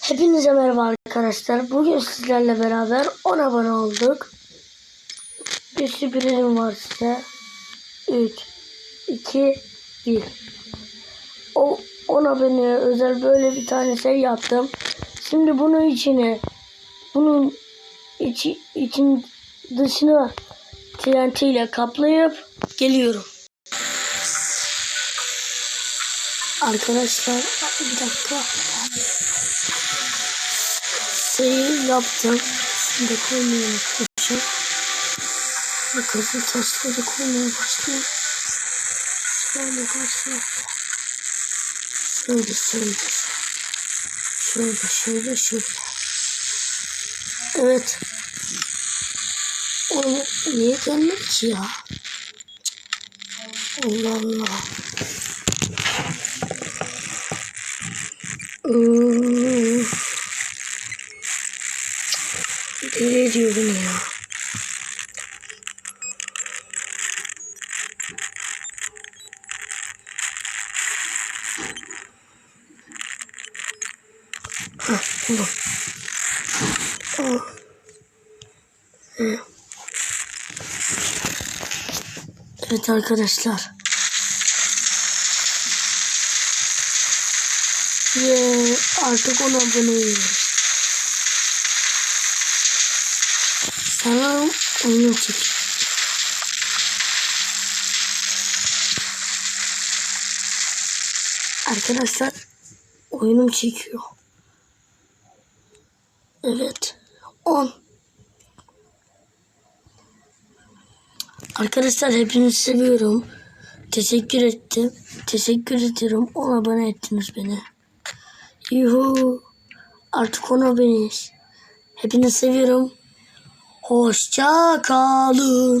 Hepinize merhaba arkadaşlar. Bugün sizlerle beraber 10 abone olduk. Bir sürprizim var size. 3, 2, 1. O 10 aboneye özel böyle bir tane şey yaptım. Şimdi bunun içine bunun içi, için dışını TNT ile kaplayıp geliyorum. Arkadaşlar bir dakika. Seyir yaptım. Şimdi koymayı unutmuşum. Bakın taşları koymaya başlıyorum. Şöyle başlayalım. Şöyle şöyle. Şöyle şöyle şöyle. Evet. O niye gelmedi ki ya? Allah Allah. Deli ediyor beni ya. Hah, buldum. Ah. Evet arkadaşlar. Ve artık ona aboneyim. Sana oyun çek. Arkadaşlar oyunum çekiyor. Evet. 10. Arkadaşlar hepinizi seviyorum. Teşekkür ettim. Teşekkür ederim. 10 abone ettiniz beni. Yuhu. Artık 10 aboneyiz. Hepinizi seviyorum. Hoşça kalın.